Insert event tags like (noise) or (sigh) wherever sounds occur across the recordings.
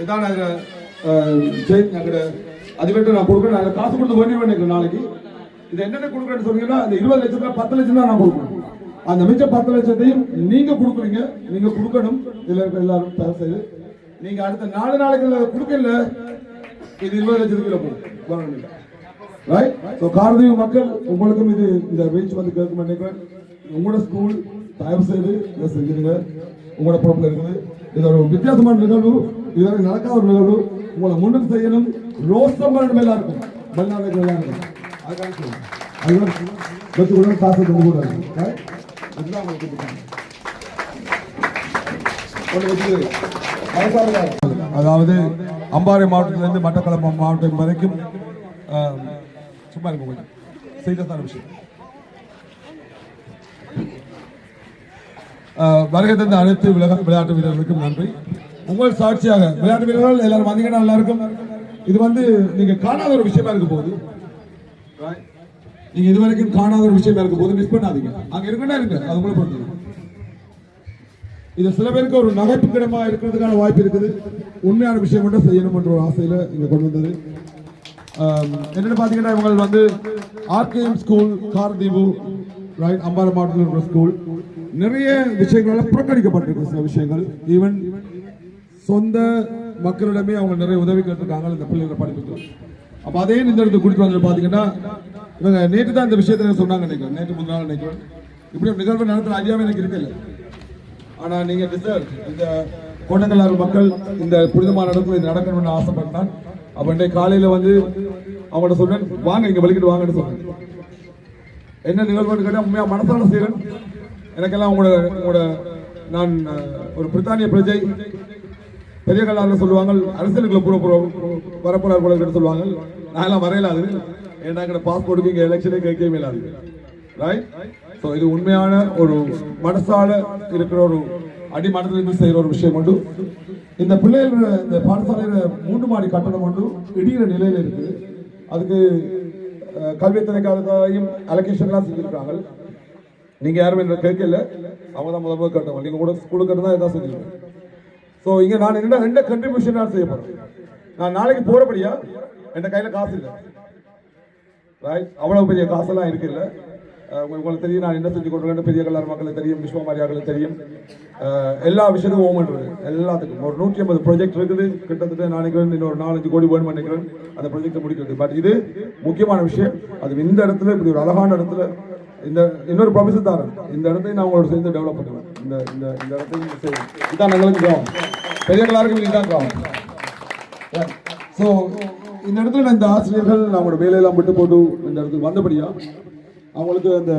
இதான் அதில் சரி எங்கட அதுக்கிட்ட நான் கொடுக்குறேன். அதில் காசு கொடுத்து வேண்டி வேண்டியிருக்கேன் நாளைக்கு. இது என்னென்ன கொடுக்குறேன்னு சொன்னீங்கன்னா அந்த இருபது லட்சத்துல பத்து லட்சம் தான் நான் கொடுக்கணும். அந்த மிச்சம் பத்து லட்சத்தையும் நீங்க கொடுக்குறீங்க. நீங்க கொடுக்கணும். இதுல இருக்க எல்லாரும் பேசுது செய்து. நீங்க அடுத்த நாலு நாளைக்கு கொடுக்கல. இது இருபது லட்சத்துக்கு கீழே போகும் ரைட் ஸோ காரதீவு மக்கள் உங்களுக்கும் இது இந்த ரீச் வந்து கேட்க நினைக்கிறேன். உங்களோட ஸ்கூல் தயவு செய்து இதை செஞ்சிருங்க. உங்களோட பொறுப்பில் இருக்குது. இது ஒரு வித்தியாசமான நிகழ்வு. இதுவரை நடக்காத ஒரு நிகழ்வு. உங்களை முன்னுக்கு செய்யணும். ரோசம் பண்ணணும் எல்லாருக்கும். வெளிநாடுகள் எல்லாருக்கும் அதுக்காக சொல்லுங்க அதுதான் வச்சு கூட காசு தந்து கூட அதுதான் அதாவது அம்பாறை மாவட்டத்திலிருந்து மட்டக்களப்பு மாவட்டம் வரைக்கும் சும்மா இருக்க கொஞ்சம். சீரியஸான விஷயம். வருகை தந்த அனைத்து விளையாட்டு வீரர்களுக்கும் நன்றி. உங்கள் சாட்சியாக விளையாட்டு வீரர்கள் எல்லாரும் வந்தீங்கன்னா நல்லா இருக்கும் இது வந்து நீங்க காணாத ஒரு விஷயமா இருக்க போகுது. நீங்க இது வரைக்கும் காணாத ஒரு விஷயமா இருக்க போது மிஸ் பண்ணாதீங்க. அங்க இருக்குன்னா இருக்கு அது உங்களை இது சில பேருக்கு ஒரு நகைப்புக்கிடமா இருக்கிறதுக்கான வாய்ப்பு இருக்குது. உண்மையான விஷயம் மட்டும் செய்யணும் என்ற ஒரு ஆசையில இங்க கொண்டு வந்தது. என்னன்னு பாத்தீங்கன்னா இவங்க வந்து RKM school Karaitivu right Ampara மாவட்டத்தில் இருக்கிற ஸ்கூல் நிறைய விஷயங்களால புறக்கணிக்கப்பட்டிருக்கு சில விஷயங்கள். ஈவன் சொந்த மக்களிடமே அவங்க நிறைய உதவி கேட்டிருக்காங்க இந்த பிள்ளைகளை படிப்புக்கு. அப்ப அதே இந்த இடத்துக்கு கூட்டிட்டு வந்து பாத்தீங்கன்னா இவங்க நேற்று தான் இந்த விஷயத்த சொன்னாங்க நினைக்கிறேன். நேற்று முந்தின நாள் நினைக்கிறேன். இப்படி ஒரு நிகழ்வு நடத்துற ஐடியாவே எனக்கு இருக்குல்ல ஆனா நீங்க டிசர்ட் இந்த கோட்டக்கல்லாறு மக்கள் இந்த புனிதமான இடத்துல இது நடக்கணும்னு ஆசைப்பட்டான் அப்ப இன்றைக்கு காலையில வந்து அவங்கள்ட்ட சொன்னேன் வாங்க இங்க வலிக்கிட்டு வாங்கன்னு சொன்னேன் என்ன நிகழ்வுன்னு கேட்டா உண்மையா மனசான செய்கிறேன் எனக்கெல்லாம் உங்களோட உங்களோட நான் ஒரு பிரித்தானிய பிரஜை. பெரிய கல்லாரில் சொல்லுவாங்க அரசியலுக்குள்ள பூரா பூரா வரப்போறார் போல சொல்லுவாங்க. நான் எல்லாம் வரையல அது. ஏன்னா எங்கட பாஸ்போர்ட்டுக்கு இங்கே எலெக்ஷனே கேட்கவே இல்லாது. ரைட் ஸோ இது உண்மையான ஒரு மனசால இருக்கிற ஒரு அடிமனத்திலிருந்து செய்கிற ஒரு விஷயம் உண்டு. இந்த பிள்ளைகள் இந்த பாடசாலையில மூன்று மாடி கட்டணம் உண்டு. இடிகிற நிலையில் இருக்கு. அதுக்கு அஹ், கல்வி திணைக்காலத்தையும் அலோகேஷன்லாம் செஞ்சிருக்காங்க. நீங்க யாரும் என்ன கேட்கல. அவங்க தான் முதல் கட்டணும். நீங்கள் கூட ஸ்கூலுக்கு தான் இதான் செஞ்சுருக்கோம் ஸோ இங்கே நான் என்ன ரெண்டு கண்ட்ரிபியூஷன் நான் செய்ய போகிறேன் நான் நாளைக்கு போகிறபடியா என் கையில் காசு இல்லை. ரைட் அவ்வளோ பெரிய காசெல்லாம் இருக்குல்ல உங்களுக்கு தெரியும் நான் என்ன செஞ்சு கொண்டு பெரிய கல்லார் மக்களுக்கு தெரியும் விஸ்வமாரியாக்களுக்கு தெரியும். எல்லா விஷயத்துக்கும் ஓம் எல்லாத்துக்கும். ஒரு நூற்றி ஐம்பது ப்ராஜெக்ட் இருக்குது. கிட்டத்தட்ட நாளைக்கு நினைக்கிறேன் இன்னொரு நாலஞ்சு கோடி வேணும் நினைக்கிறேன் அந்த ப்ராஜெக்ட் முடிக்கிறது. பட் இது முக்கியமான விஷயம். அது இந்த இடத்துல இப்படி ஒரு அழகான இடத்துல இந்த இன்னொரு ப்ராமிஸ் தரேன். இந்த இடத்தையும் நான் உங்களோட சேர்ந்து டெவலப் பண்ணுவேன். இந்த இந்த இந்த இடத்தையும் செய்வேன். இதான் எங்களுக்கு கிராமம் பெரிய எல்லாருக்கும் இதுதான் கிராமம் ஸோ இந்த இடத்துல நான் இந்த ஆசிரியர்கள் அவங்களோட வேலையெல்லாம் விட்டு போட்டு இந்த இடத்துக்கு வந்தபடியா அவங்களுக்கு அந்த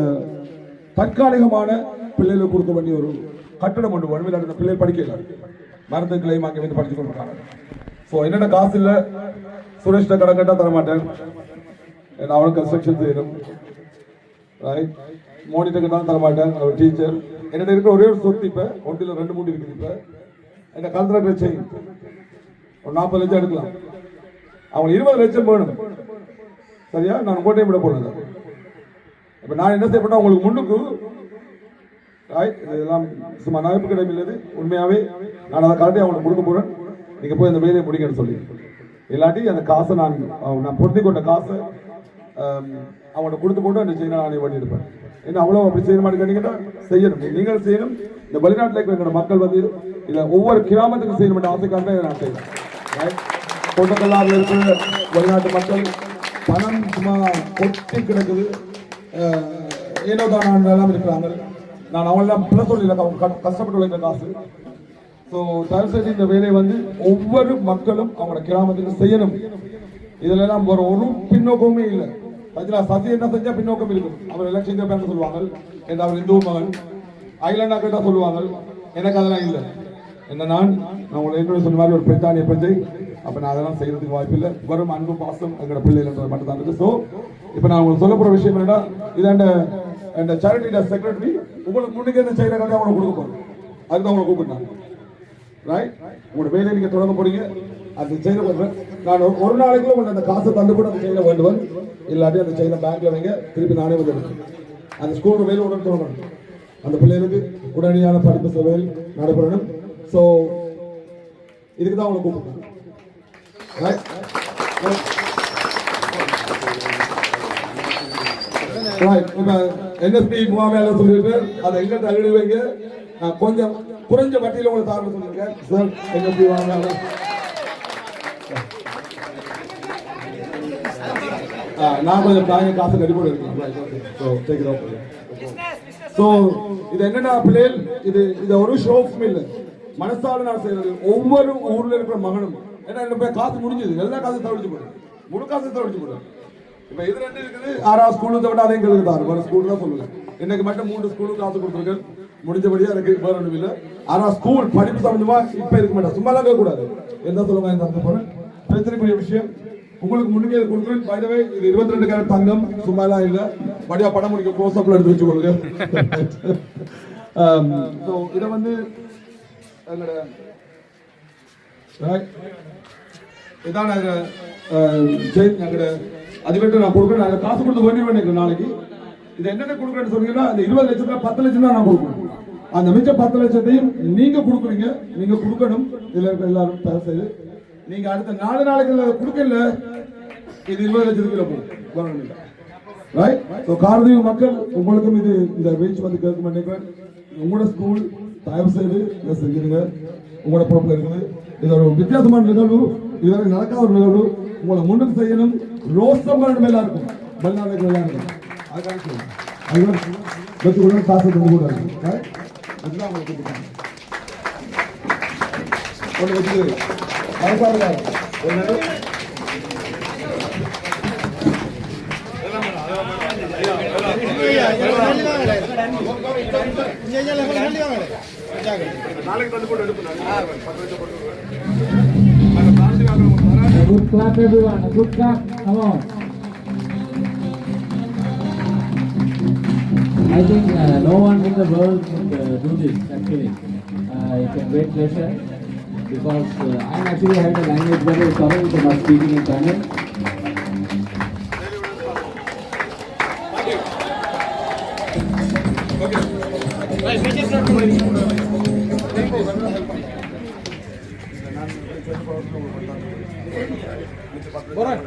தற்காலிகமான பிள்ளைகளுக்கு கொடுக்க வேண்டிய ஒரு கட்டடம் ஒன்று வறுமையில் அந்த பிள்ளை படிக்கல கிளைம் அங்கே வந்து படிச்சு கொண்டிருக்காங்க. ஸோ என்னென்ன காசு இல்லை. சுரேஷ்ட கடன் கட்டாக தரமாட்டேன். ஏன்னா அவனுக்கு கன்ஸ்ட்ரக்ஷன் செய்யணும். ரைட் மோனிட்ட கட்டா தர மாட்டேன் அவர் டீச்சர் என்னிட்ட இருக்கிற ஒரே ஒரு சொத்து இப்போ ஒன்றில் ரெண்டு மூணு இருக்குது இப்போ. என்ன கலந்துரை செய்யும் ஒரு நாற்பது லட்சம் எடுக்கலாம். அவங்க இருபது லட்சம் வேணும். சரியா? நான் கோட்டையை விட போனது. இப்ப நான் என்ன செய்யப்பட்டேன் உங்களுக்கு முன்னுக்கு right, இதெல்லாம் சும்மா நகைப்பு கிடையாது உண்மையாவே நான் அதை கலட்டி அவங்களுக்கு கொடுக்க போறேன். நீங்க போய் அந்த வேலையை முடிக்கணும்னு சொல்லி. இல்லாட்டி அந்த காசை நான் அவன் நான் பொருத்தி கொண்ட காசை ஆம், அவன்கிட்ட கொடுத்து போட்டு அந்த செய்யணும் நானே பண்ணி எடுப்பேன் என்ன அவ்வளோ அப்படி செய்ய கேட்டீங்கன்னா செய்யணும். நீங்கள் செய்யணும். இந்த வெளிநாட்டில் இருக்கிற எங்களோட மக்கள் வந்து இல்லை ஒவ்வொரு கிராமத்துக்கும் செய்யணும் ஆசைக்காக தான் நான் செய்வேன் Right? இருக்கிற வெளிநாட்டு மக்கள் பணம் சும்மா கொட்டி கிடக்குது. ஏனோ தான் எல்லாம் இருக்கிறாங்க. நான் அவங்களாம் பிள்ளை சொல்லல கஷ்டப்பட்டு உழைக்கிற காசு. ஸோ தயவு செய்து இந்த வேலையை வந்து ஒவ்வொரு மக்களும் அவங்களோட கிராமத்துக்கு செய்யணும். இதில் எல்லாம் ஒரு ஒரு பின்னோக்கமே இல்லை. பதிலா சசி என்ன செஞ்சா பின்னோக்கம் இருக்கும். அவர் எலெக்ஷன் கேட்பாங்க சொல்லுவாங்க. என்று அவர் இந்து மகன். ஐலண்டா கேட்டா சொல்லுவாங்க. எனக்கு அதெல்லாம் இல்லை. என்ன நான்? நான் உங்களை ஏற்கனவே சொன்ன மாதிரி ஒரு பிரித்தானிய பிரஜை அப்ப நான் அதெல்லாம் செய்யறதுக்கு வாய்ப்பு இல்லை. வரும் அன்பு பாசம் எங்களோட பிள்ளைகள் மட்டும் தான் இருக்கு ஸோ இப்போ நான் உங்களுக்கு சொல்ல போற விஷயம் என்னன்னா இதாண்ட அந்த சேரிட்டி செக்ரட்டரி உங்களுக்கு முன்னுக்கு என்ன செய்யற கதை அவங்களை கொடுக்க போறோம் அதுதான் உங்களை கூப்பிட்டாங்க ரைட் உங்களோட வேலையை நீங்க தொடங்க போறீங்க. அந்த செய்த நான் ஒரு- ஒரு நாளைக்கு உங்களுக்கு அந்த காசை தந்து கூட அந்த செயினை வேண்டுவேன் இல்லாட்டி அந்த செய்த பேங்க்ல வைங்க திருப்பி நானே வந்து அந்த ஸ்கூலுக்கு வேலை உடனே தோணும் அந்த பிள்ளைகளுக்கு உடனடியான படிப்பு சேவையில் நடைபெறணும். ஸோ இதுக்கு தான் உங்களை கூப்பிடுறேன். Right? முகாமையாளர் சொல்லிட்டு அதை எங்க தள்ளிடுவீங்க நான் கொஞ்சம் குறைஞ்ச வட்டியில் உங்களை தாழ்வு சொல்லுங்க சார் என்எஸ்பி முகாமையாளர் நான் கொஞ்சம் பிளானிங் காசு கடிப்போடு இருக்கேன் ஸோ டேக் இட் ஸோ இது என்னன்னா பிள்ளைகள் இது இது ஒரு ஷோ இல்லை மனசால நான் செய்யறது. ஒவ்வொரு ஊர்ல இருக்கிற மகனும் ஏன்னா என்ன போய் காசு முடிஞ்சது. எல்லா காசும் தவிர்த்து போடுறேன் முழு காசு தவிர்த்து போடுறேன் இப்ப இது ரெண்டு இருக்குது. ஆறாவது ஸ்கூலு தவிர அதையும் எங்களுக்கு தான் வேற ஸ்கூல் தான் சொல்லுங்க இன்னைக்கு மட்டும் மூணு ஸ்கூலுக்கு காசு கொடுத்துருக்கேன். முடிஞ்சபடியா எனக்கு வேற ஒன்றும் இல்லை. ஆனா ஸ்கூல் படிப்பு சம்பந்தமா இப்போ இருக்க மாட்டேன். சும்மா எல்லாம் கூடாது என்ன சொல்லுங்க இந்த போறேன் பிரச்சனைக்குரிய விஷயம். உங்களுக்கு முன்னுக்கு இது கொடுக்குறேன் பை வே இது இருபத்தி ரெண்டு கேரட் தங்கம் சும்மாலாம் இல்ல. வடிவா படம் முடிக்க க்ளோஸ் அப்ல எடுத்து வச்சுக்கொள்ளுங்க. (laughs) ஸோ இதை வந்து எங்களோட. இதான் நாங்க செயின் எங்களோட அதுக்கிட்ட நான் கொடுக்குறேன் நாங்கள் காசு கொடுத்து வேண்டி வேண்டிய நாளைக்கு. இது என்னென்ன கொடுக்குறேன்னு சொன்னீங்கன்னா அந்த இருபது லட்சத்துல பத்து லட்சம் தான் நான் கொடுக்கணும். அந்த மிச்சம் பத்து லட்சத்தையும் நீங்க கொடுக்குறீங்க. நீங்க கொடுக்கணும். இதுல எல்லாரும் பேச நீங்க அடுத்த நாலு நாளைக்கு கொடுக்கல. இது இருபது லட்சத்துக்கு போகும் ரைட் ஸோ மக்கள் உங்களுக்கும் இது இந்த ரீச் வந்து கேட்க மாட்டேங்கிறேன் உங்களோட ஸ்கூல் தயவு செய்து இதை செஞ்சிருங்க. உங்களோட பொறுப்பில் இருக்குது. இது ஒரு வித்தியாசமான நிகழ்வு. இதுவரை நடக்காத ஒரு நிகழ்வு. உங்களை முன்னுக்கு செய்யணும். ரோசம் பண்ணணும் எல்லாருக்கும் வெளிநாடுகள் எல்லாருக்கும். அதுக்காக சொல்லுங்க அதுதான் வச்சு காசு கொண்டு கூட இருக்கு. அதுதான் உங்களுக்கு ஒன்று வச்சுக்கிறேன். அரசாங்க good clap, everyone. Good clap. Come on. I think uh, no one in the world can uh, do this actually. Uh, it's a great pleasure because uh, I'm actually having a language barrier, sorry, so not speaking in Tamil. Bora.